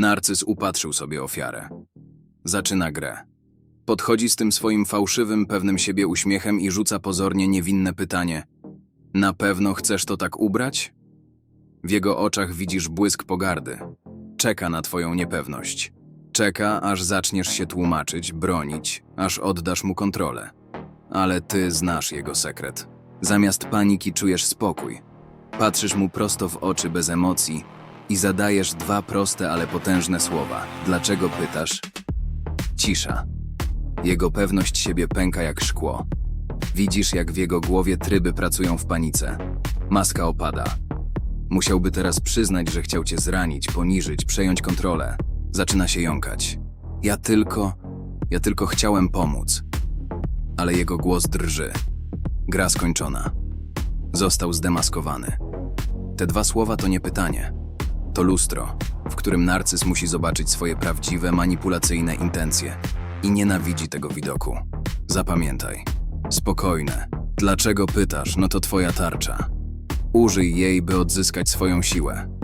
Narcyz upatrzył sobie ofiarę. Zaczyna grę. Podchodzi z tym swoim fałszywym, pewnym siebie uśmiechem i rzuca pozornie niewinne pytanie: Na pewno chcesz to tak ubrać? W jego oczach widzisz błysk pogardy. Czeka na twoją niepewność. Czeka, aż zaczniesz się tłumaczyć, bronić, aż oddasz mu kontrolę. Ale ty znasz jego sekret. Zamiast paniki czujesz spokój. Patrzysz mu prosto w oczy bez emocji i zadajesz dwa proste, ale potężne słowa. Dlaczego pytasz? Cisza. Jego pewność siebie pęka jak szkło. Widzisz, jak w jego głowie tryby pracują w panice. Maska opada. Musiałby teraz przyznać, że chciał cię zranić, poniżyć, przejąć kontrolę. Zaczyna się jąkać. Ja tylko, ja tylko chciałem pomóc. Ale jego głos drży. Gra skończona. Został zdemaskowany. Te dwa słowa to nie pytanie. To lustro, w którym narcyz musi zobaczyć swoje prawdziwe, manipulacyjne intencje i nienawidzi tego widoku. Zapamiętaj. Spokojne. Dlaczego pytasz? No to twoja tarcza. Użyj jej, by odzyskać swoją siłę.